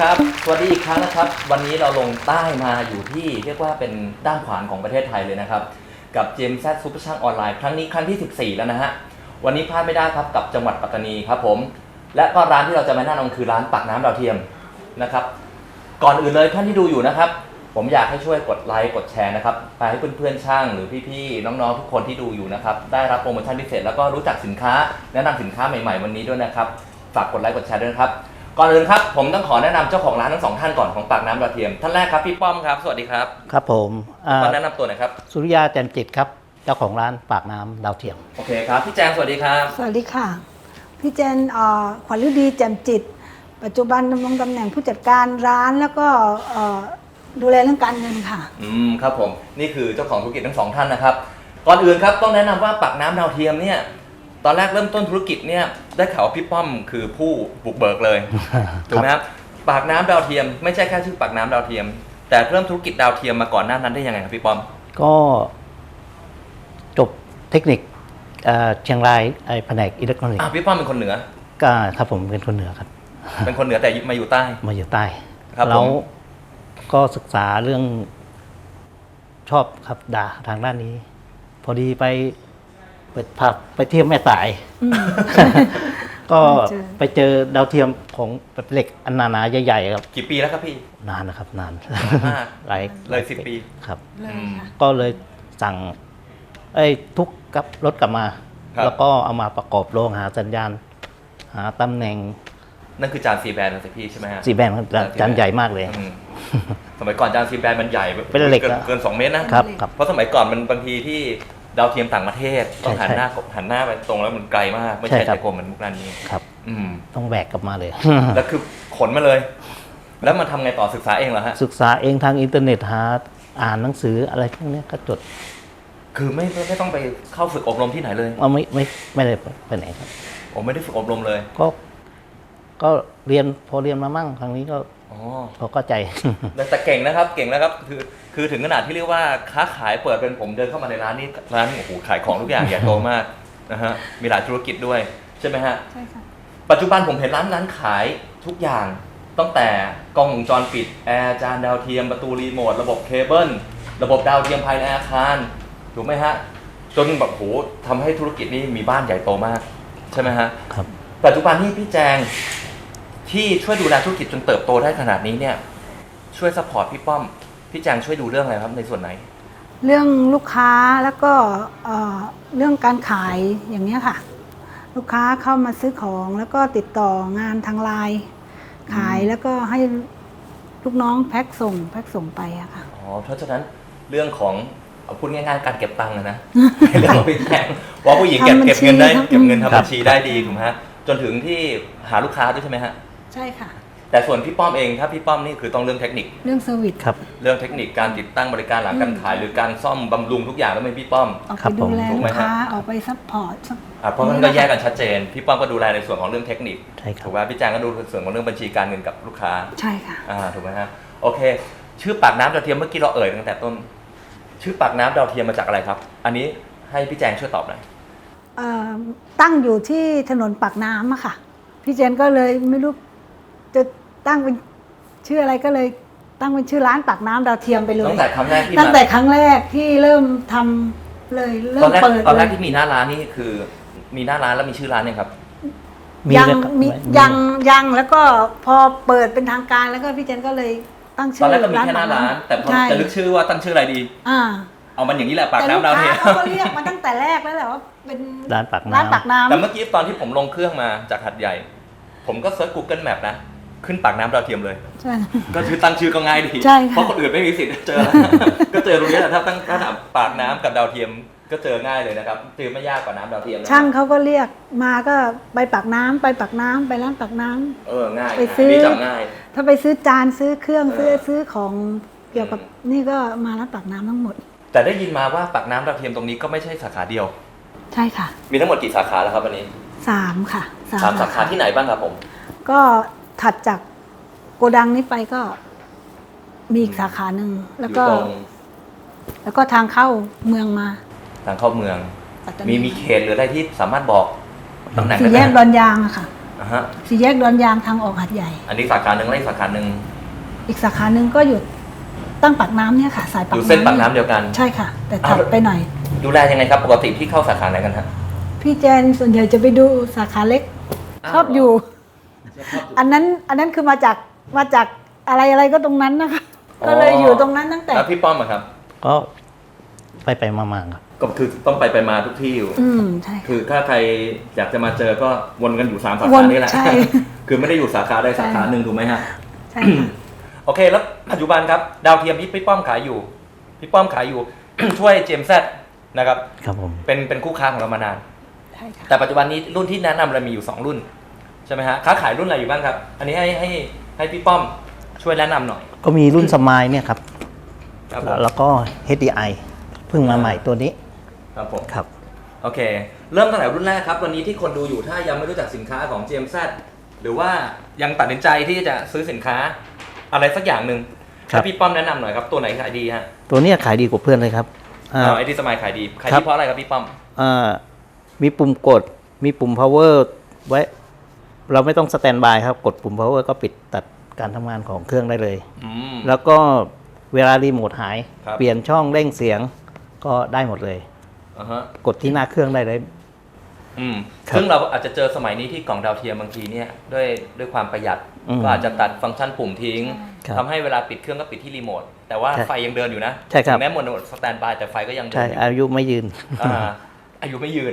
ครับ สวัสดีอีกครั้งนะครับ วันนี้เราลงใต้มาอยู่ที่เรียกว่าเป็นด้านขวานของประเทศไทยเลยนะครับ กับเจมส์แซซูเปอร์ช่างออนไลน์ครั้งนี้ครั้งที่ 14 แล้วนะฮะ วันนี้พลาดไม่ได้ครับกับจังหวัดปัตตานีครับผม และก็ร้านที่เราจะมาแนะนำคือร้านปากน้ำดาวเทียมนะครับ ก่อนอื่นเลยท่านที่ดูอยู่นะครับ ผมอยากให้ช่วยกดไลค์กดแชร์นะครับ ไปให้เพื่อนๆช่างหรือพี่ๆน้องๆทุกคนที่ดูอยู่นะครับ ได้รับโปรโมชั่นพิเศษแล้วก็รู้จักสินค้าแนะนำสินค้าใหม่ๆ วันนี้ด้วยนะครับ ฝากกดไลค์กดแชร์ด้วยนะครับ ก่อนอื่นครับผมต้องขอแนะนำเจ้าของร้านทั้งสองท่านก่อนของปากน้ำดาวเทียมท่านแรกครับพี่ป้อมครับ สวัสดีครับครับผมอ่ามาแนะนำตัวหน่อยครับสุริยาแจันจิตครับ เจ้าของร้านปากน้ำดาวเทียม โอเคครับพี่แจงสวัสดีครับ สวัสดีค่ะ พี่เจนเอ่อขวัญฤดีแจ่มจิต ปัจจุบันดำรงตำแหน่งผู้จัดการร้านแล้วก็เอ่อดูแลเรื่องการเงินค่ะ อืมครับผมนี่คือเจ้าของธุรกิจทั้งสองท่านนะครับก่อนอื่นครับต้องแนะนำว่าปากน้ำดาวเทียมเนี่ยตอนแรกเริ่มต้นธุรกิจเนี่ย ได้ข่าวว่าพี่ป้อมคือผู้บุกเบิกเลยถูกไหมครับปากน้ำดาวเทียมไม่ใช่แค่ชื่อปากน้ำดาวเทียม แต่เริ่มธุรกิจดาวเทียมมาก่อนหน้านั้นได้ยังไงครับพี่ป้อม ก็จบเทคนิคเอ่อเชียงรายไอแผนกอิเล็กทรอนิกอะส์พี่ป้อมเป็นคนเหนือ ก็ครับผมเป็นคนเหนือครับ เป็นคนเหนือแต่มาอยู่ใต้ มาอยู่ใต้ครับแล้วผม ก็ศึกษาเรื่องชอบครับด่าทางด้านนี้ พอดีไป ไปพักไปเที่ยวแม่สายก็เจอ ไปเจอดาวเทียมของเหล็กอันหนาๆใหญ่ๆครับ กี่ปีแล้วครับพี่ นานนะครับนานมากหลายเลย10ปี ครับ เลยค่ะ ก็เลยสั่งเอ้ยทุกกับรถกลับมา ครับ แล้วก็เอามาประกอบโรงหาสัญญาณ หาตำแหน่งนั่นคือจานซีแบนนะสิพี่ใช่ไหมฮะ สีแบนครับจานจานใหญ่มากเลย อืมสมัยก่อนจานซีแบนมันใหญ่เป็นเหล็กเกินอะเกินสองเมตรนะครับ ครับ เพราะสมัยก่อนมันบางทีที่ ดาวเทียมต่างประเทศต้องใช่หันใช่หน้ากบหันหน้าไปตรงแล้วมันไกลมาก ไม่ใช่ใช่ครับใจกลมเหมือนมุกนั้นนี้ครับ อืม ต้องแบกกลับมาเลย แล้วคือขนมาเลย แล้วมันทำไงต่อศึกษาเองเหรอฮะ ศึกษาเองทางอินเทอร์เน็ตหาอ่านหนังสืออะไรพวกเนี้ยก็จดคือไม่ไม่ไม่ต้องไปเข้าฝึกอบรมที่ไหนเลยว่าไม่ไม่ไม่ได้ไปไหนครับ ผมไม่ได้ฝึกอบรมเลย ก็ก็เรียนพอเรียนมามั่งทางนี้ก็อ๋อ พอเข้าใจแต่แต่เก่งนะครับเก่งนะครับคือคือถึงขนาดที่เรียกว่าค้าขายเปิดเป็นผมเดินเข้ามาในร้านนี้ร้านโอ้โหขายของทุกอย่างใหญ่โตมากนะฮะมีหลายธุรกิจด้วยใช่ไหมฮะใช่ค่ะปัจจุบันผมเห็นร้านร้านขายทุกอย่างตั้งแต่กล้องวงจรปิดแอร์จานดาวเทียมประตูรีโมทระบบเคเบิลระบบดาวเทียมภายในอาคารถูกไหมฮะจนแบบโหทำให้ธุรกิจนี้มีบ้านใหญ่โตมาก ใช่ไหมฮะครับปัจจุบันนี่พี่แจง ที่ช่วยดูแลธุรกิจจนเติบโตได้ขนาดนี้เนี่ย ช่วยซัพพอร์ตพี่ป้อม พี่แจงช่วยดูเรื่องอะไรครับในส่วนไหน เรื่องลูกค้าแล้วก็เอ่อเรื่องการขายอย่างเนี้ยค่ะ ลูกค้าเข้ามาซื้อของแล้วก็ติดต่องานทางไลน์ขายแล้วก็ให้ลูกน้องแพ็คส่ง แพ็คส่งไปอะค่ะ อ๋อ เพราะฉะนั้นเรื่องของเอาพูดง่ายๆการเก็บตังค์อะนะ เรื่องของพี่แจงว่าผู้หญิงเก็บทำบัญเก็บเงินได้ชีครับ เก็บเงินทำครับบัญชีได้ดีถูกไหมฮะจนถึงที่หาลูกค้าด้วยใช่ไหมฮะ ใช่ค่ะ แต่ส่วนพี่ป้อมเองถ้าพี่ป้อมนี่คือต้องเรื่องเทคนิค เรื่องเซอร์วิสครับ เรื่องเทคนิคการติดตั้งบริการหลังการขาย หรือการซ่อมบำรุงทุกอย่างต้องเป็นพี่ป้อม ออกครัไปบดูแลผมถูกไหมลูกฮะ ค้าออกไปซัพพอร์ต อะเพราะมันก็แยกกันชัดเจน พี่ป้อมก็ดูแลในส่วนของเรื่องเทคนิคใช่ครับ ถูกไหมพี่แจงก็ดูส่วนของเรื่องบัญชีการเงินกับลูกค้าใช่ค่ะ อ่าถูกไหมฮะโอเค ชื่อปากน้ำดาวเทียมเมื่อกี้เราเอ่ยตั้งแต่ต้น ชื่อปากน้ำดาวเทียมมาจากอะไรครับ อันนี้ให้พี่แจงช่วยตอบหน่อย เอ่อตั้งอยู่ที่ถนนปากน้ำอะค่ะ พี่เจนก็เลยไม่รู้ จะตั้งเป็นชื่ออะไรก็เลยตั้งเป็นชื่อร้านปากน้ำดาวเทียมไปเลย ตั้งแต่ครั้งแรกที่ตั้งมาแต่ครั้งแรกที่เริ่มทำเลยเริ่ตอมนแรกเปิดตอนแรกเลยที่มีหน้าร้านนี่คือ มีหน้าร้านแล้วมีชื่อร้านเนี่ยครับ ยังเลยครับมีไยังยังแล้วก็พอเปิดเป็นทางการแล้วก็พี่เจนก็เลยตั้งตชื่อนอแรกก็มีแค่หน้าร้าน แต่พอใช่จะนึกชื่อว่าตั้งชื่ออะไรดี อ่าเอามันอย่างนี้แหละปากแต่ลูกน้ำดาวค้าเทียมเขาก็เรียกมาตั้งแต่แรกแล้วแหละว่าเป็นร้านปากน้ำ ร้านปากน้ำแต่เมื่อกี้ตอนที่ผมลงเครื่องมาจากหัดใหญ่ ผมก็เซิร์ช Google Map นะ ขึ้นปากน้ำดาวเทียมเลย ใช่ ก็คือตั้งชื่อก็ง่ายดีใช่ค่ะเพราะคนอื่นไม่มีสิทธิ์เจอ ก็เจอตรงนี้แหละถ้าตั้งถ้าถามปากน้ำกับดาวเทียมก็เจอง่ายเลยนะครับเจอไม่ยากกว่าน้ำดาวเทียมนะช่างเขาก็เรียกมาก็ไปปากน้ำไปปากน้ำไปร้านปากน้ำ เออง่ายไปซื้อ นี่จำง่าย ถ้าไปซื้อจานซื้อเครื่องเออซื้อซื้อของเกี่ยวกับอืมนี่ก็มาร้านปากน้ำทั้งหมด แต่ได้ยินมาว่าปากน้ำดาวเทียมตรงนี้ก็ไม่ใช่สาขาเดียว ใช่ค่ะมีทั้งหมดกี่สาขาแล้วครับวันนี้ สามค่ะสามสาขาที่ไหนบ้างครับผม ก็ ถัดจากโกดังนี้ไปก็มีอีกสาขาหนึ่งอแล้วยู่ก็ตรงแล้วก็ทางเข้าเมืองมาทางเข้าเมือง ปัตตามีนีมีเขตหรืออะไรที่สามารถบอกตำแหน่งสี่ได้ไหแยมกดอนยางอะค่ะออ่าฮะสี่แยกดอนยางทางออกหัดใหญ่ อันนี้สาขาหนึ่งและอีกสาขาหนึ่งอีกสาขาหนึ่งก็อยู่ตั้งปากน้ำเนี่ยค่ะ สายอปากยู่น้ำเส้นปากน้ำเดียวกัน ใช่ค่ะ แต่ถัดอ้าวไปหน่อย ดูแลยังไงครับ ปกติพี่เข้าสาขาไหนกันฮะ พี่แจนส่วนใหญ่จะไปดูสาขาเล็ก อ้าวชอบอยู่ชอบอยู่ อันนั้นอันนั้นคือมาจากมาจากอะไรอะไรก็ตรงนั้นนะคะอ๋อก็เลยอยู่ตรงนั้นตั้งแต่ แล้วพี่ป้อมอะครับ ก็ไปไปมามาครับ ก็คือต้องไปไปมาทุกที่อยู่ อืมใช่ค่ะคือถ้าใครอยากจะมาเจอก็วนกันอยู่สามสาวนขานี่แหละใช่ คือไม่ได้อยู่สาขาใดใช่สาขาหนึ่งถูกไหมฮะ ใช่ค่ะ โอเค แล้วปัจจุบันครับดาวเทียมที่พี่ป้อมขายอยู่ พี่ป้อมขายอยู่ ช่วยเจมส์นะครับ ครับผม เป็นเป็นคู่ค้าของเรามานาน ใช่ค่ะ แต่ปัจจุบันนี้รุ่นที่แนะนำเรามีอยู่ 2 รุ่นใช่ไหมฮะค้าขายรุ่นอะไรอยู่บ้างครับ อันนี้ให้ให้ให้พี่ป้อมช่วยแนะนำหน่อย ก็มีรุ่นสมายเนี่ยครับ ครับผมแล้วก็ HDI เพิ่งมาใหม่ตัวนี้ครับผมครับ โอเค เริ่มตั้งแต่รุ่นแรกครับ วันนี้ที่คนดูอยู่ถ้ายังไม่รู้จักสินค้าของ GMZ หรือว่ายังตัดสินใจที่จะซื้อสินค้าอะไรสักอย่างหนึ่งครับ ให้พี่ป้อมแนะนำหน่อยครับตัวไหนขายดีฮะตัวเนี้ยขายดีกว่าเพื่อนเลยครับอ่า เอาไอ้ที่สมัยขายดีขายครัดีบ เพราะอะไรครับพี่ป้อม อ่ามีปุ่มกด มีปุ่ม power ไว้ เราไม่ต้องสแตนบายครับ กดปุ่ม power ก็ปิดตัดการทำงานของเครื่องได้เลย อืม แล้วก็เวลารีโมทหาย ครับ เปลี่ยนช่องเร่งเสียงก็ได้หมดเลย อ่าฮะกดที่หน้าเครื่องได้เลย อืมครับซึ่งเราอาจจะเจอสมัยนี้ที่กล่องดาวเทียมบางทีเนี่ยด้วยด้วยความประหยัดอืมก็อาจจะตัดฟังก์ชันปุ่มทิ้งครับทำให้เวลาปิดเครื่องก็ปิดที่รีโมทแต่ว่าใช่ไฟยังเดินอยู่นะใช่ครับ ถึงแม้หมดสแตนบายแต่ไฟก็ยังเดิใช่นอยู่อายุไม่ยืน อ่า อายุไม่ยืน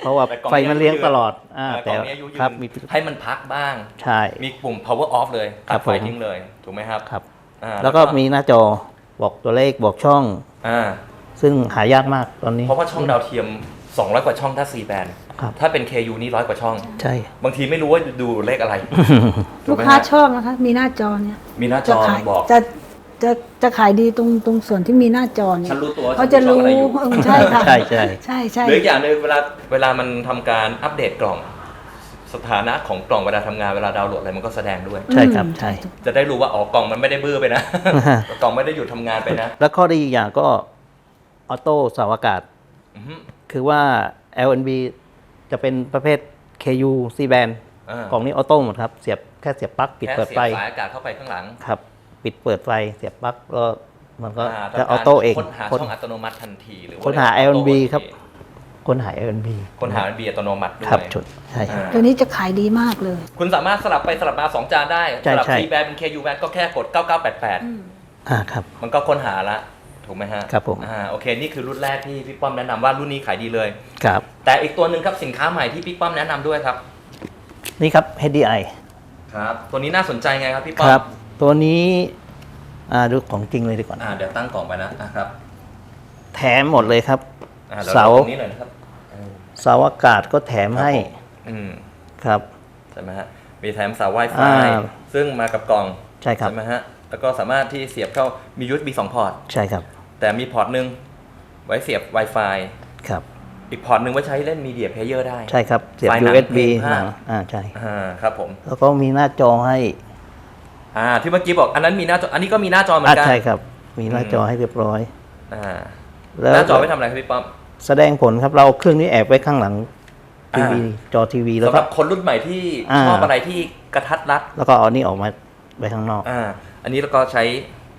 เพราะว่าแต่กล่องไฟมันเลี้ยงตลอดอ่าแต่แต่กล่องนี้อายุยืครับนมีให้มันพักบ้าง ใช่ มีปุ่ม power off เลยครัตับดไฟผม ทิ้งเลย ถูกไหมครับครับ อ่าแล้วก็มีหน้าจอบอกตัวเลขบอกช่อง อ่า ซึ่งหายากมากตอนนี้ เพราะว่าช่องดาวเทียม 200 กว่าช่องถ้า 4 แบนครับ ถ้าเป็น KU นี่ร้อยกว่าช่อง ใช่ บางทีไม่รู้ว่าดูเลขอะไรถูลูกกไหมค้าฮะชอบนะคะ มีหน้าจอเนี่ยมีหน้าจจะอขายบอก จะ จะจะขายดีตรงตรงส่วนที่มีหน้าจอเนี่ยฉันรู้ตัวว่าเขาจะรู้ฉันดูช่องอะไรอยู่ เออใช่ค่ะใช่ใช่ ใช่ใช่ หรืออีกอย่างหนึ่งเวลาเวลามันทำการอัปเดตกล่อง สถานะของกล่องเวลาทำงานเวลาดาวน์โหลดอะไรมันก็แสดงด้วย ใช่ครับอืมใช่ จะได้รู้ว่าอ๋อกล่องมันไม่ได้บื้อไปนะ กล่องไม่ได้หยุดทำงานไปนะแล้วข้อดีอีกอย่างก็ออโต้เสาอากาศ อือฮึคือว่า LNB จะเป็นประเภท KU C band อ่ากล่องนี้ออโต้หมดครับ เสียบแค่เสียบปลั๊กปิดแค่เปิดเสียไฟบสายอากาศเข้าไปข้างหลัง ครับ ปิดเปิดไฟเสียบปลั๊กก็มันก็อ่าจะทำอการอโต้เองค้นหาค้นช่องอัตโนมัติทันทีหรือว่าค้นหาเรียกว่า LNB ออโต้ครับค้นหา LNB ค้นหา LNB อัตโนมัติด้วยครับชุดใช่ครับอ่าตัวนี้จะขายดีมากเลย คุณสามารถสลับไปสลับมา 2 จานได้ ใช่สลับใช่ T แบนเป็น KU แบนก็แค่กด 9988 อ่าครับ มันก็ค้นหาละ ถูกไหมฮะครับผม อ่าโอเค นี่คือรุ่นแรกที่พี่ป้อมแนะนำว่ารุ่นนี้ขายดีเลย ครับ แต่อีกตัวหนึ่งครับสินค้าใหม่ที่พี่ป้อมแนะนำด้วยครับ นี่ครับ HDI ครับ ตัวนี้น่าสนใจไงครับพี่คป้อมรับ ตัวนี้อ่าดูของจริงเลยดีกว่าอ่าเดี๋ยวตั้งกล่องไปนะนะครับแถมหมดเลยครับ อ่าดี๋ยวเสาดูตรงนี้หน่อยนะครับเออเสาอากาศก็แถมให้อืมครับ ใช่ไหมฮะมีแถมเสา Wi-Fi อ่าซึ่งมากับกล่องใช่ครับ ไหมฮะแล้วก็สามารถที่เสียบเข้ามี USB 2พอร์ต ใช่ครับแต่มีพอร์ตหนึ่งไว้เสียบ Wi-Fi ครับ อีกพอร์ตหนึ่งไว้ใช้เล่นมีเดียเพลเยอร์ได้ ใช่ครับเสียบ ไฟหนัง USB เพลงภาพ หนังอ่าใช่อ่าครับผม แล้วก็มีหน้าจอให้ อ่าที่เมื่อกี้บอกอันนั้นมีหน้าจออันนี้ก็มีหน้าจอเหมืออ่านกัน ใช่ครับ มีหน้าจอให้เรียบร้อย อ่าแล้วหน้าจอไว้ทำอะไรครับพี่ป้อม แสดงผลครับเราเอาเครื่องนี้แอบไว้ข้างหลังทีวีอ่จอทีวีแล้วสำหก็ รับคนรุ่นใหม่ที่อ่า ชอบอะไรที่กระทัดรัด แล้วก็เอานี่ออกมาไว้ข้างนอก อ่า อันนี้แล้วก็ใช้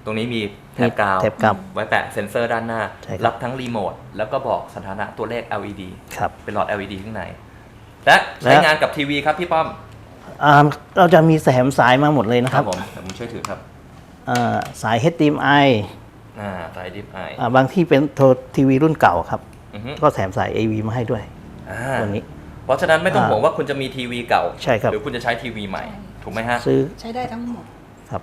ตรงนี้มีแถบกาวแถบกาวไว้แปะเซ็นเซอร์ด้านหน้า ใช่ครับ รับทั้งรีโมทแล้วก็บอกสถานะตัวเลข LED ครับ เป็นหลอด LED ข้างใน และใช้งานกับทีวีครับพี่ป้อม อ่าเราจะมีแสมสายมาหมดเลยนะครับผมเดี๋ยวผมช่วยถือครับอ่าสาย HDMI อ่าสายดิฟไออ่าบางที่เป็นโทรทีวีรุ่นเก่าครับ อือฮึก็แถมสาย AV มาให้ด้วยอ่าตัวนี้ เพราะฉะนั้นไม่ต้องอ่าห่วงว่าคุณจะมีทีวีเก่า ใช่ครับ หรือคุณจะใช้ทีวีใหม่ ถูกไหมฮะ ซื้อใช้ได้ทั้งหมด ครับ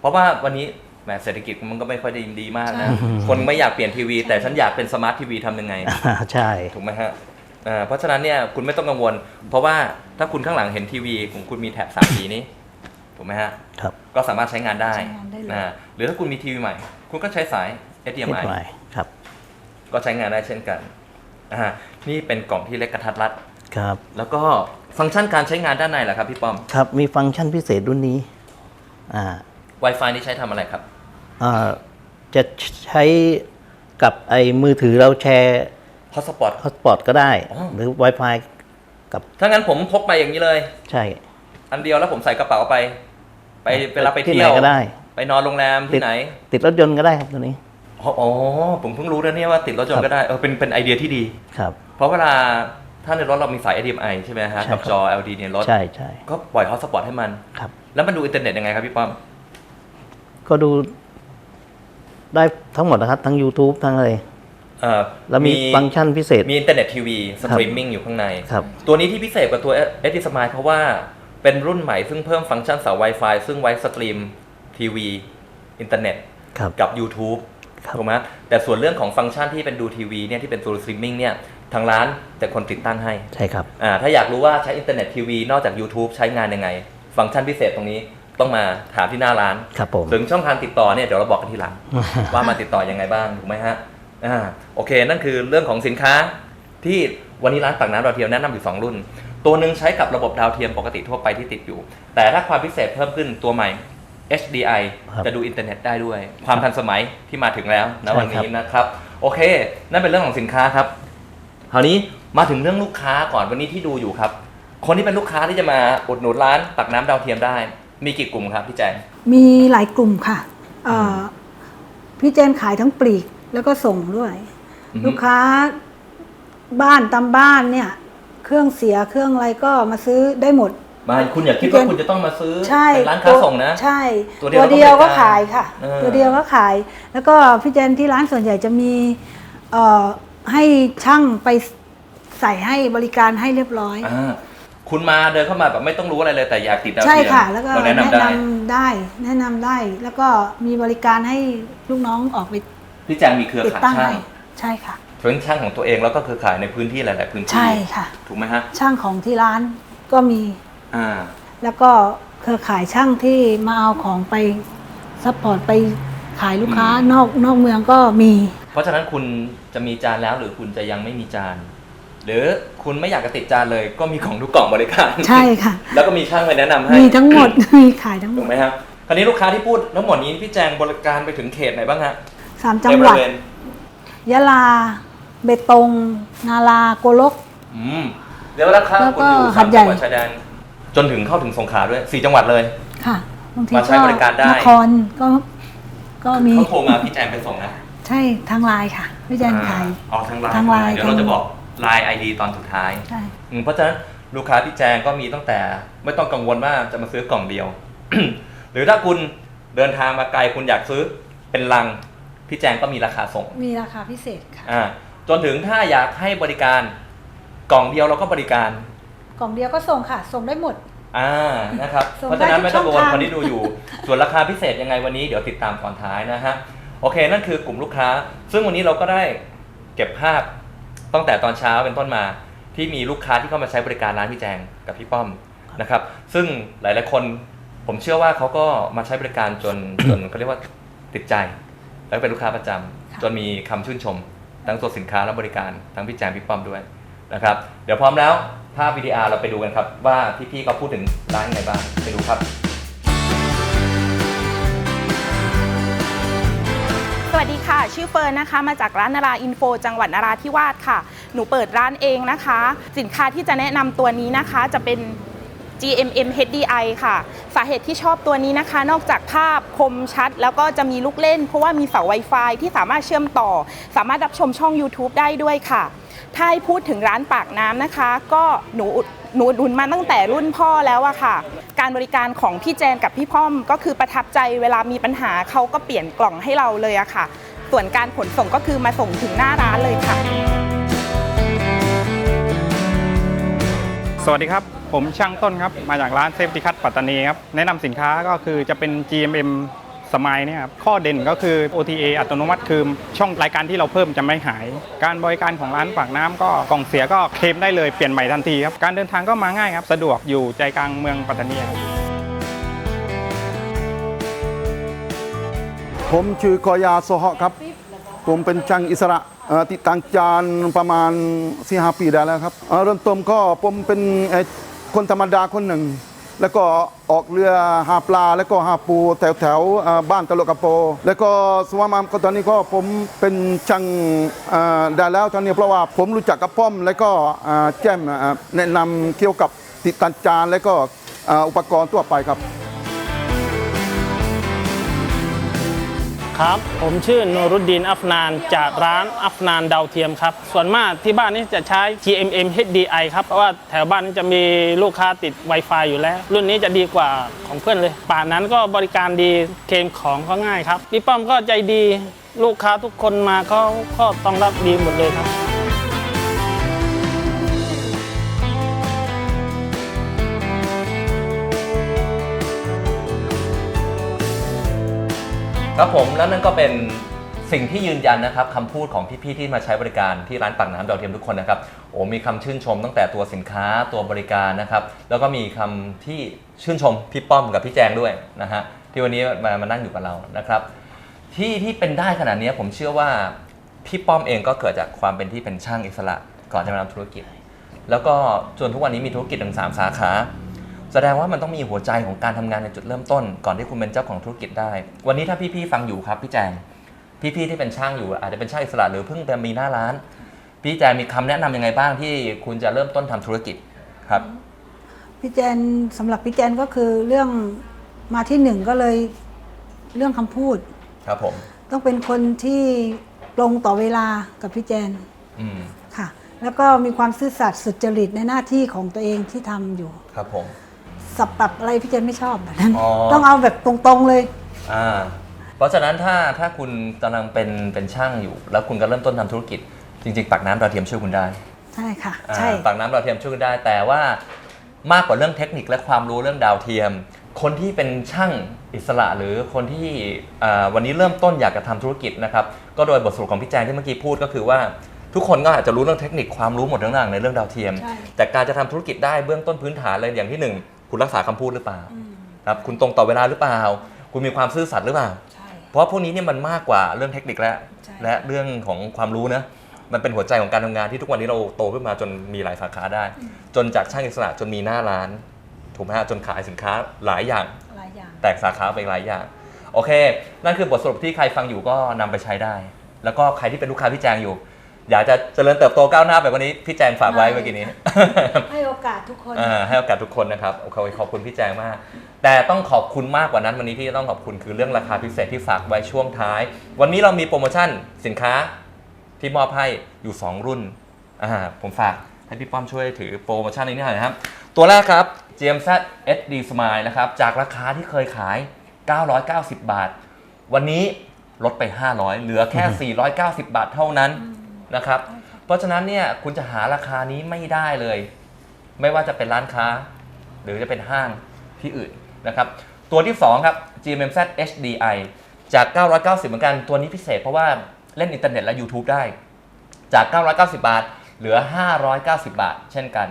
เพราะว่าวันนี้แหมเศรษฐกิจมันก็ไม่ค่อยดีดีมากนะ ใช่ คนไม่อยากเปลี่ยนทีวี แต่ฉันอยากเป็นสมาร์ททีวีทำยังไงอ่าใช่ ถูกไหมฮะอ่า เพราะฉะนั้นเนี่ยคุณไม่ต้องกังวล เพราะว่าถ้าคุณข้างหลังเห็นทีวีของคุณมีแถบสามสีนี้ถูกไหมฮะครับก็สามารถใช้งานได้ใช้งานได้เลยอ่าหรือถ้าคุณมีทีวีใหม่ คุณก็ใช้สาย HDMI HDMI ครับ ก็ใช้งานได้เช่นกันอ่านี่เป็นกล่องที่เล็กกระทัดรัดครับ แล้วก็ฟังก์ชันการใช้งานด้านในแหละครับพี่ป้อมครับ มีฟังก์ชันพิเศษรุ่นนี้อ่า Wi-Fi นี่ใช้ทำอะไรครับอ่าจะใช้กับไอ้มือถือเราแชร์ Hotspot ฮอตสปอตก็ได้ อ๋อ หรือ Wi-Fi กับถ้างั้นผมพกไปอย่างนี้เลย ใช่อันเดียวแล้วผมใส่กระเป๋าไป ไปเวลาไปที่เที่ไหนยวก็ได้ ไปนอนโรงแรมติที่ด ไหนติดรถยนต์ก็ได้ครับตัวนี้ อ๋ออ๋อผมเพิ่งรู้นะเนี่ยว่าติดรถยนต์ก็ได้เออเป็นเป็นไอเดียที่ดี ครับ เพราะเวลาถ้าในรถเรามีสาย HDMI ใช่ไหมฮะใช่กับครับจอ LD ในรถ ใช่ใช่ก็ปล่อยฮอตสปอตให้มัน ครับ แล้วมันดูอินเทอร์เน็ตยังไงครับพี่ป้อม ก็ดูได้ทั้งหมดนะครับ ทั้ง YouTube ทั้งอะไรเอ่อ แล้วมีฟังก์ชันพิเศษ มีอินเทอร์เน็ตทีวีสตรีมมิ่งอยู่ข้างในครับตัวนี้ที่พิเศษกว่าตัว HD Smart เพราะว่าเป็นรุ่นใหม่ซึ่งเพิ่มฟังก์ชันเสา Wi-Fi ซึ่งไว้สตรีมทีวีอินเทอร์เน็ตครับกับ YouTube ครับถูกไหมแต่ส่วนเรื่องของฟังก์ชันที่เป็นดูทีวีเนี่ยที่เป็นตัวสตรีมมิ่งเนี่ยทางร้านแต่คนติดตั้งให้ใช่ครับอ่าถ้าอยากรู้ว่าใช้อินเทอร์เน็ตทีวีนอกจาก YouTube ใช้งานยังไง ฟังก์ชันพิเศษตรงนี้ต้องมาถามที่หน้าร้านครับผมถึงช่องทางติดต่อเนี่ยเดี๋ยวเราบอกกันทีหลังว่ามาติดต่อยังไงบ้างถูกไหมฮะ อ่าโอเค นั่นคือเรื่องของสินค้าที่วันนี้ร้านปากน้ำดาวเทียมแนะนำอยู่ 2 รุ่น ตัวหนึ่งใช้กับระบบดาวเทียมปกติทั่วไปที่ติดอยู่ แต่ถ้าความพิเศษเพิ่มขึ้นตัวใหม่ HDI ครับจะดูอินเทอร์เน็ตได้ด้วย ความทันสมัยที่มาถึงแล้วนะใช่วันนี้นะครับ โอเค นั่นเป็นเรื่องของสินค้าครับคราวนี้มาถึงเรื่องลูกค้าก่อนวันนี้ที่ดูอยู่ครับ คนที่เป็นลูกค้าที่จะมาอุดหนุนร้านปากน้ำดาวเทียมได้ มีกี่กลุ่มครับพี่แจงมีหลายกลุ่มค่ะเอ่อพี่เจนขายทั้งปลีก แล้วก็ส่งด้วย อือฮึ ลูกค้าบ้านตามบ้านเนี่ย เครื่องเสียเครื่องอะไรก็มาซื้อได้หมดมาคุณอย่าคิดว่าคุณจะต้องมาซื้อใช่เป็นร้านค้าส่งนะ ใช่ตัวเดียวตัวเดียวก็ก็ไม่ได้ขายค่ะ เออ ตัวเดียวก็ขาย แล้วก็พี่เจนที่ร้านส่วนใหญ่จะมีเอ่อให้ช่างไปใส่ให้บริการให้เรียบร้อย อ่าคุณมาเดินเข้ามาแบบไม่ต้องรู้อะไรเลยแต่อยากติดดาวใช่เทียมค่ะ แล้วก็เราแนะแนะนำได้นำได้ แนะนำได้ แล้วก็มีบริการให้ลูกน้องออกไป พี่แจงมีเครือติดข่ายตั้งช่างให้ใช่ค่ะ ทั้งช่างของตัวเองแล้วก็เครือข่ายในพื้นที่หลาย ๆ พื้นที่ใช่ค่ะ ถูกไหมฮะช่างของที่ร้านก็มี อ่า แล้วก็เครือข่ายช่างที่มาเอาของไปซัพพอร์ตไปขายลูกค้านอกนอกเมืองก็มี เพราะฉะนั้นคุณจะมีจานแล้วหรือคุณจะยังไม่มีจาน หรือคุณไม่อยากจะติดจานเลยก็มีของทุกกล่องบริการใช่ค่ะ แล้วก็มีช่างไปแนะนำให้มีทั้งหมด มีขายทั้งหมถูด กไหมครับคราวนี้ลูกค้าที่พูดทั้งหมดนี้พี่แจงบริการไปถึงเขตไหนบ้างฮะ สามจังหวัด ในบริเณยะลา เบตง นาราโกลก อืมเดี๋ยวราคาแล้วคุก็ณอยู่หัสามดใหญ่ จังหวัดชายแดนจนถึงเข้าถึงสงขลาด้วยสี่จังหวัดเลย ค่ะบางทีมาใช้บริการได้ นครก็ก็มีเขาโทรมาพี่แจงไปส่งนะใช่ทางไลน์ค่ะพี่แจนขาย อ๋อทางไลน์ทางไลน์เดี๋ยวเราจะบอกไลน์ไอดีตอนสุดท้าย ใช่ อืมเพราะฉะนั้นลูกค้าพี่แจงก็มีตั้งแต่ไม่ต้องกังวลว่าจะมาซื้อกล่องเดียว หรือถ้าคุณเดินทางมาไกลคุณอยากซื้อเป็นลัง พี่แจงก็มีราคาส่งมีราคาพิเศษค่ะ อ่าจนถึงถ้าอยากให้บริการกล่องเดียวเราก็บริการกล่องเดียวก็ส่งค่ะ ส่งได้หมด อ่านะครับส่งเพราะฉะนั้นได้ทุกไม่ต้องกังวลช่องทาง คนที่ดูอยู่ ส่วนราคาพิเศษยังไงวันนี้เดี๋ยวติดตามตอนท้ายนะฮะโอเคนั่นคือกลุ่มลูกค้า ซึ่งวันนี้เราก็ได้เก็บภาพตั้งแต่ตอนเช้าเป็นต้นมา ที่มีลูกค้าที่เข้ามาใช้บริการร้านพี่แจงกับพี่ป้อมนะครับ ซึ่งหลาย ๆ คนผมเชื่อว่าเขาก็มาใช้บริการจน จนเขาเรียกว่าติดใจ แล้วก็เป็นลูกค้าประจำค่ะจนมีคำชื่นชม ทั้งตัวสินค้าและบริการทั้งพี่แจงพี่ป้อมด้วยนะครับ เดี๋ยวพร้อมแล้วภาพวิดีอาร์เราไปดูกันครับ ว่าพี่ๆเขาพูดถึงร้านยังไงบ้างไปดูครับ สวัสดีค่ะ ชื่อเฟิร์นนะคะ มาจากร้านนาราอินโฟ จังหวัดนราธิวาสค่ะ หนูเปิดร้านเองนะคะ สินค้าที่จะแนะนำตัวนี้นะคะ จะเป็น GMM HDI ค่ะ สาเหตุที่ชอบตัวนี้นะคะ นอกจากภาพคมชัด แล้วก็จะมีลูกเล่น เพราะว่ามีเสา Wi-Fi ที่สามารถเชื่อมต่อ สามารถรับชมช่อง YouTube ได้ด้วยค่ะถ้าพูดถึงร้านปากน้ำนะคะ ก็หนูหนูอุดหนุนมาตั้งแต่รุ่นพ่อแล้วอะค่ะ การบริการของพี่แจนกับพี่พ่อมก็คือประทับใจเวลามีปัญหาเขาก็เปลี่ยนกล่องให้เราเลยอะค่ะ ส่วนการขนส่งก็คือมาส่งถึงหน้าร้านเลยค่ะ สวัสดีครับ ผมช่างต้นครับ มาจากร้านเซฟตี้คัตปัตตานีครับ แนะนำสินค้าก็คือจะเป็น GMM สมายเนี่ยครับข้อเด่นก็คือ OTA อัตโนมัติคือช่องรายการที่เราเพิ่มจะไม่หาย การบริการของร้านปากน้ำก็กล่องเสียก็เคลมได้เลยเปลี่ยนใหม่ทันทีครับ การเดินทางก็มาง่ายครับ สะดวกอยู่ใจกลางเมืองปัตตานีครับผมชื่อกอยาโซฮะครับ ผมเป็นช่างอิสระ ติดตั้งจานประมาณ4ีหปีได้แล้วครับเริ่มต้นก็ผมเป็นคนธรรมดาคนหนึ่ง แล้วก็ออกเรือหาปลา แล้วก็หาปูแถวแถวบ้านตะลกกระโป แล้วก็สวามามก็ตอนนี้ก็ผมเป็นช่างได้แล้วตอนนี้เพราะว่าผมรู้จักกับป้อม แล้วก็แจ้มแนะนำเกี่ยวกับติดตั้งจานแล้วก็อุปกรณ์ทั่วไปครับ ครับ ผมชื่อนรุดดินอัฟนาน จากร้านอัฟนานดาวเทียมครับ ส่วนมากที่บ้านนี้จะใช้ GMM HDI ครับ เพราะว่าแถวบ้านนี้จะมีลูกค้าติด Wi-Fi อยู่แล้ว รุ่นนี้จะดีกว่าของเพื่อนเลย ป่านนั้นก็บริการดีเคลมของก็ง่ายครับพี่ป้อมก็ใจดี ลูกค้าทุกคนมาเขาก็ต้องรับดีหมดเลยครับ ครับผมแล้วนั่นก็เป็นสิ่งที่ยืนยันนะครับคำพูดของพี่ๆที่มาใช้บริการที่ร้านปากน้ำดาวเทียมทุกคนนะครับโอ้มีคำชื่นชมตั้งแต่ตัวสินค้าตัวบริการนะครับแล้วก็มีคำที่ชื่นชมพี่ป้อมกับพี่แจงด้วยนะฮะที่วันนี้มามานั่งอยู่กับเรานะครับ ที่ที่เป็นได้ขนาดนี้ผมเชื่อว่าพี่ป้อมเองก็เกิดจากความเป็นที่เป็นช่างอิสระก่อนจะมาทำธุรกิจ แล้วก็จนทุกวันนี้มีธุรกิจถึงสามสาขา แสดงว่ามันต้องมีหัวใจของการทำงานในจุดเริ่มต้น ก่อนที่คุณเป็นเจ้าของธุรกิจได้ วันนี้ถ้าพี่ๆฟังอยู่ครับพี่แจงพี่ๆที่เป็นช่างอยู่อาจจะเป็นช่างอิสระหรือเพิ่งจะมีหน้าร้าน พี่แจงมีคำแนะนำยังไงบ้างที่คุณจะเริ่มต้นทำธุรกิจครับพี่แจนสำหรับพี่แจนก็คือเรื่องมาที่หนึ่งก็เลยเรื่องคำพูด ครับผม ต้องเป็นคนที่ตรงต่อเวลากับพี่แจนอืมค่ะ แล้วก็มีความซื่อสัตย์สุจริตในหน้าที่ของตัวเองที่ทำอยู่ ครับผม สับปรับอะไรพี่แจนไม่ชอบแบบนั้น อ๋อ ต้องเอาแบบตรงๆเลย อ่าเพราะฉะนั้นถ้าถ้าคุณกำลังเป็นเป็นช่างอยู่ แล้วคุณก็เริ่มต้นทำธุรกิจ จริง ๆ ปากน้ำดาวเทียมช่วยคุณได้ใช่ค่ะ อ่าใช่ ปากน้ำดาวเทียมช่วยกันได้ แต่ว่ามากกว่าเรื่องเทคนิคและความรู้เรื่องดาวเทียม คนที่เป็นช่างอิสระ หรือคนที่อ่าวันนี้เริ่มต้นอยากจะทำธุรกิจนะครับก็โดยบทสรุปของพี่แจงที่เมื่อกี้พูดก็คือว่า ทุกคนก็อาจจะรู้เรื่องเทคนิคความรู้หมดเรื่องรางในเรื่องดาวเทียม ใช่ แต่การจะทำธุรกิจได้เบื้องต้นพื้นฐานเลยอย่างที่หนึ่ง คุณรักษาคำพูดหรือเปล่าครับคุณตรงต่อเวลาหรือเปล่า คุณมีความซื่อสัตย์หรือเปล่า ใช่ เพราะพวกนี้เนี่ยมันมากกว่าเรื่องเทคนิคและใช่ และเรื่องของความรู้นะมันเป็นหัวใจของการทำงานที่ทุกวันนี้เราโตขึ้นมาจนมีหลายสาขาได้ จนจากช่างอิสระจนมีหน้าร้านถูกไหมฮะจนขายสินค้าหลายอย่าง หลายอย่าง แตกสาขาไปหลายอย่าง โอเค นั่นคือบทสรุปที่ใครฟังอยู่ก็นำไปใช้ได้ แล้วก็ใครที่เป็นลูกค้าพี่แจงอยู่ อยากจะเจริญเติบโตก้าวหน้าแบบวันนี้พี่แจงฝากไว้เมื่อกี้นี้ ให้โอกาสทุกคนอ่าให้โอกาสทุกคนนะครับโอเคขอบคุณพี่แจงมาก แต่ต้องขอบคุณมากกว่านั้นวันนี้ที่ต้องขอบคุณคือเรื่องราคาพิเศษที่ฝากไว้ช่วงท้าย วันนี้เรามีโปรโมชั่นสินค้าที่มอบให้อยู่ 2 รุ่นอ่าผมฝากให้พี่ป้อมช่วยถือโปรโมชั่นนี้หน่อยนะครับ ตัวแรกครับ GMZ SD Smile นะครับจากราคาที่เคยขาย 990 บาท วันนี้ลดไป 500 เหลือแค่ 490 บาทเท่านั้น นะครับ เพราะฉะนั้นเนี่ยคุณจะหาราคานี้ไม่ได้เลย ไม่ว่าจะเป็นร้านค้า หรือจะเป็นห้างที่อื่นนะครับ ตัวที่ 2 ครับ GMMZ HDI จาก 990 เหมือนกันตัวนี้พิเศษเพราะว่าเล่นอินเทอร์เน็ตและ YouTube ได้ จาก 990 บาท เหลือ 590 บาท เช่นกัน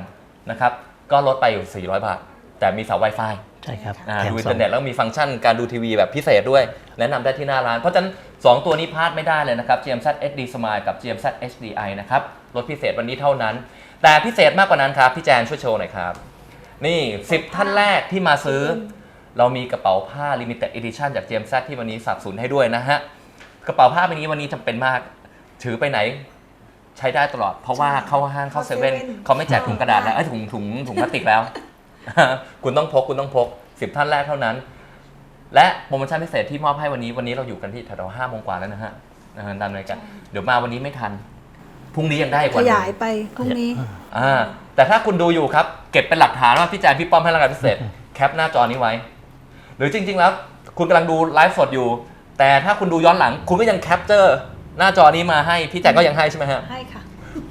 นะครับ ก็ลดไปอยู่ 400 บาท แต่มีเสา Wi-Fi ใช่ครับอ่าแถมดูอินสเทอร์เน็ตแล้วมีฟังก์ชันการดูทีวีแบบพิเศษด้วย แนะนำได้ที่หน้าร้าน เพราะฉะนั้น 2 ตัวนี้พลาดไม่ได้เลยนะครับ GMZ SD Smile กับ GMZ HDI นะครับลดพิเศษวันนี้เท่านั้น แต่พิเศษมากกว่านั้นครับ พี่แจนช่วยโชว์หน่อยครับ นี่ 10 ท่านแรกที่มาซื้อ เรามีกระเป๋าผ้า Limited Edition จาก GMZ ที่วันนี้สนับสนุนให้ด้วยนะฮะกระเป๋าผ้าใบนี้วันนี้จำเป็นมาก ถือไปไหนใช้ได้ตลอด เพราะว่าเข้าห้างเข้าเซเข้าเว่นเซเว่นเขาไม่แจกถุงกระดาษแล้วไอ้ยถุงถุงถุงพลาสติกแล้ว คุณต้องพกคุณต้องพก10ท่านแรกเท่านั้น และโปรโมชั่นพิเศษที่มอบให้วันนี้วันนี้เราอยู่กันที่แถวๆห้าโมงกว่าแล้วนะฮะนะฮะตามรายการเดี๋ยวมาวันนี้ไม่ทันพรุ่งนี้ยังได้อีกขวันหนึ่งยายไปพรุ่งนี้ อ่าแต่ถ้าคุณดูอยู่ครับ เก็บเป็นหลักฐานว่าพี่แจนพี่ป้อมให้รางวัลพิเศษ แคปหน้าจอนี้ไว้ หรือจริง ๆ แล้ว คุณกำลังดูไลฟ์สดอยู่ แต่ถ้าคุณดูย้อนหลัง คุณก็ยังแคปเจอร์หน้าจอนี้มาให้พี่แจนก็ยังให้ใช่ไหมฮะ ให้ค่ะ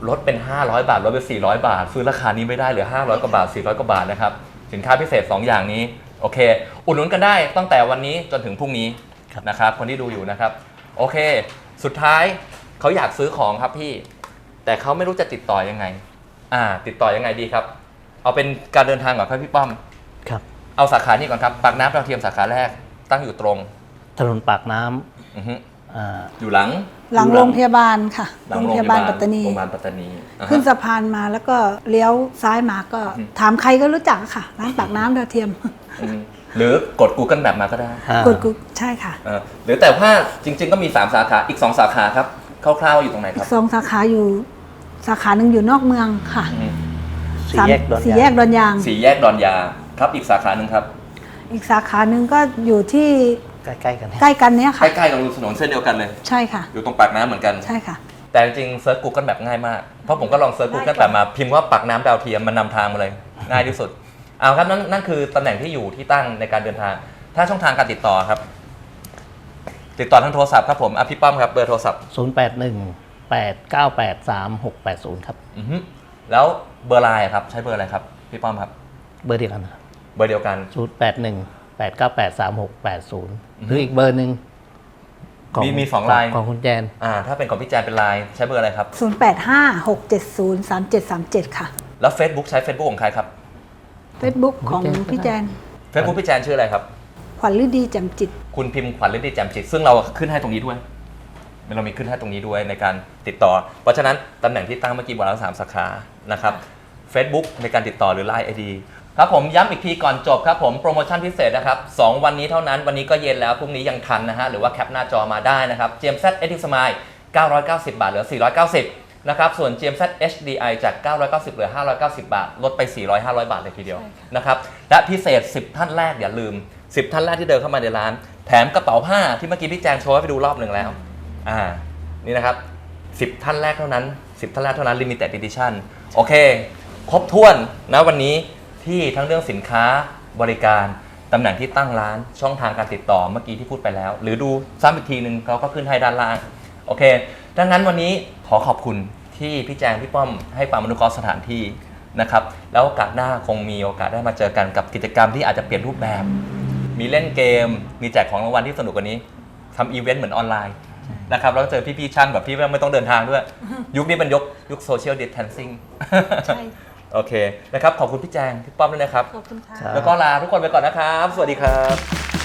ลดเป็น 500 บาทลดเป็น400 บาท ซื้อราคานี้ไม่ได้เหลือ 500 กว่าบาท 400 กว่าบาทนะครับ สินค้าพิเศษ 2 อย่างนี้ โอเค อุดหนุนกันได้ตั้งแต่วันนี้จนถึงพรุ่งนี้ครับนะครับ คนที่ดูอยู่นะครับ โอเค สุดท้ายเขาอยากซื้อของครับพี่ แต่เขาไม่รู้จะติดต่อยังไง อ่า ติดต่อยังไงดีครับ เอาเป็นการเดินทางก่อนครับพี่ป้อม ครับ เอาสาขานี้ก่อนครับ ปากน้ำดาวเทียมสาขาแรก ตั้งอยู่ตรง ถนนปากน้ำอือฮึอ่า อยู่หลัง หลังอยู่โรงพยาบาลค่ะ หลัโรงงโรงพพยายาบาบาลลปัตตานีโรงพยาบาลปัตตานีอ่าฮะ ขึ้นสะพานมาแล้วก็เลี้ยวซ้ายมาก็อืมถามใครก็รู้จักค่ะ ร้านปากน้ำดาวเทียม อืมหรือกด Google แบบมาก็ได้อ่ากดกูใช่ค่ะเออหรือแต่ว่าจริง ๆ ก็มี 3 สาขาอีก 2 สาขาครับคร่าวๆอยู่ตรงไหนคอีรับกสองสาขาอยู่สาขาหนึ่งอยู่นอกเมืองค่ะอืมสี่แยกดอนสี่ยางแยกดอนยาง สี่แยกดอนยาครับอีกสาขาหนึ่งครับ อีกสาขาหนึ่งก็อยู่ที่ใกล้ๆกันเนี่ย ใกล้กันเนี้ยใกค่ะ ล้ๆกับถนนเส้นเดียวกันเลย ใช่ค่ะ อยู่ตรงปากน้ำเหมือนกัน ใช่ค่ะ แต่จริงๆเซิร์ช Google แบบง่ายมาก เพราะผมก็ลองเซิร์ช Google แบบมาพิมพ์ว่าปากน้ำดาวเทียมมันนำทางมาเลย ง่ายที่สุด เอาครับนั่นนั่นคือตำแหน่งที่อยู่ที่ตั้งในการเดินทาง ถ้าช่องทางการติดต่อครับ ติดต่อทางโทรศัพท์ครับผมอะพี่ป้อมครับเบอร์โทรศัพท์ศูนย์แปดหนึ่งแปดเก้าแปดสามหกแปดศูนย์ครับ อือฮึแล้วเบอร์ไลน์อะครับ ใช้เบอร์อะไรครับ พี่ป้อมครับ เบอร์เดียวกันครับเบอร์เดียวกันศูนย์แปดหนึ่งแปดเก้าแปดสามหกแปดศูนย์อือฮึหรืออีกเบอร์หนึ่งขมีมีสองไลน์ของคุณแจน อ่า ถ้าเป็นของพี่แจนเป็นไลน์ใช้เบอร์อะไรครับ 0856703737 ค่ะ แล้ว Facebook ใช้ Facebook ของใครครับ Facebook ของพี่พี่แจแจนน Facebook พี่แจนชื่ออะไรครับ ขวัญฤดีแจ่มจิต คุณพิมพ์ขวัญฤดีแจ่มจิต ซึ่งเราขึ้นให้ตรงนี้ด้วย เรามีขึ้นให้ตรงนี้ด้วยในการติดต่อ เพราะฉะนั้นตำแหน่งที่ตั้งเมื่อกี้บอกแล้วสามสาขานะครับ Facebook ในการติดต่อหรือ Line ID ครับผมย้ำอีกทีก่อนจบครับผมโปรโมชั่นพิเศษนะครับ 2 วันนี้เท่านั้นวันนี้ก็เย็นแล้วพรุ่งนี้ยังทันนะฮะหรือว่าแคปหน้าจอมาได้นะครับ GMZ e d i s m i l e 990 บาทเหลือ 490 นะครับส่วน GMZ HDI จาก 990 เหลือ 590 บาท ลดไป 400 500 บาทเลยทีเดียวนะครับและพิเศษ 10 ท่านแรกอย่าลืม 10 ท่านแรกที่เดินเข้ามาในร้าน แถมกระเป๋าผ้าที่เมื่อกี้พี่แจงโชว์ให้ไปดูรอบหนึ่งแล้วอ่านี่นะครับ 10 ท่านแรกเท่านั้น 10 ท่านแรกเท่านั้น Limited Edition โอเค ครบถ้วนนะวันนี้ที่ทั้งเรื่องสินค้าบริการตำแหน่งที่ตั้งร้านช่องทางการติดต่อเมื่อกี้ที่พูดไปแล้ว หรือดูซ้ำอีกทีหนึ่งเขาก็ขึ้นให้ด้านล่างโอเค ดังนั้นวันนี้ขอขอบคุณที่พี่แจงพี่ป้อมให้ความอนุเคราะห์สถานที่นะครับ แล้วโอกาสหน้าคงมีโอกาสได้มาเจอกันกับกิจกรรมที่อาจจะเปลี่ยนรูปแบบ มีเล่นเกม มีแจกของรางวัลที่สนุกกว่านี้ทำอีเวนต์เหมือนออนไลน์นะครับแล้วเจอพี่ๆช่างแบบที่ไม่ต้องเดินทางด้วย ยุคนี้เป็นยุคยุคโซเชียลดิส a ทนซิ่งใช่ โอเคนะครับขอบคุณพี่แจงพี่ป้อมด้วยนะครับ ขอบคุณค่ะครับแล้วก็ลาทุกคนไปก่อนนะครับ สวัสดีครับ